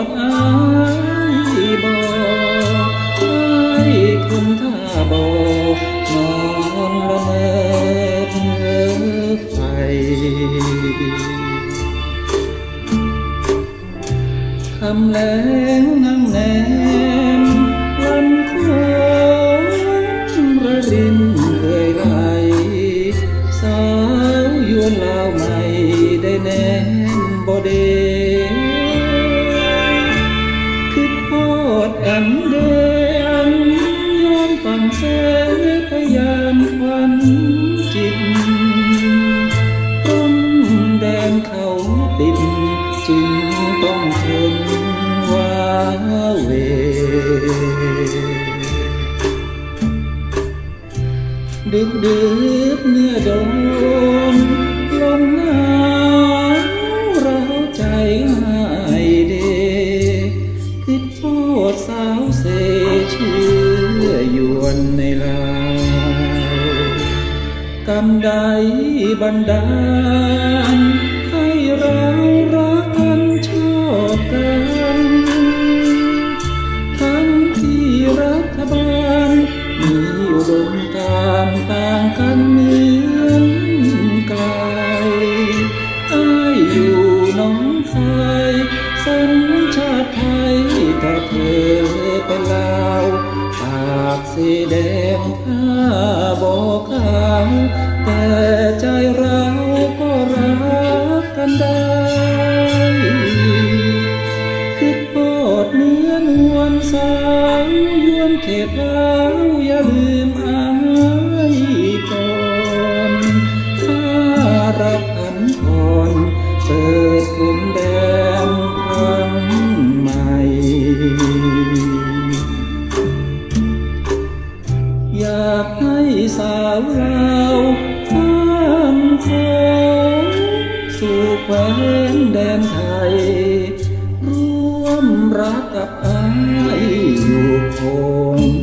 บอกอายบอกอายคนท่าบอกนอนละเมอเพ้อไฟคำแล้งนั่งแนมลำคงระรินเคยไรสาวยวนลาวใหม่ได้แนมบอดี แสพยานควันจิตร่มแดนเขาปิดจึงต้องทนว้าเวดึกดึกเมื่อโดนลมหนา กรรมใดบันดาลให้เรารักกันชอบกันางแต่ใจเราก็รักกันได้คือโทษเนื้อนวลสาวยวนเขตเราอย่าลืม อ้ายอยู่คง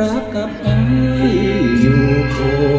รักกับอายอยู่คง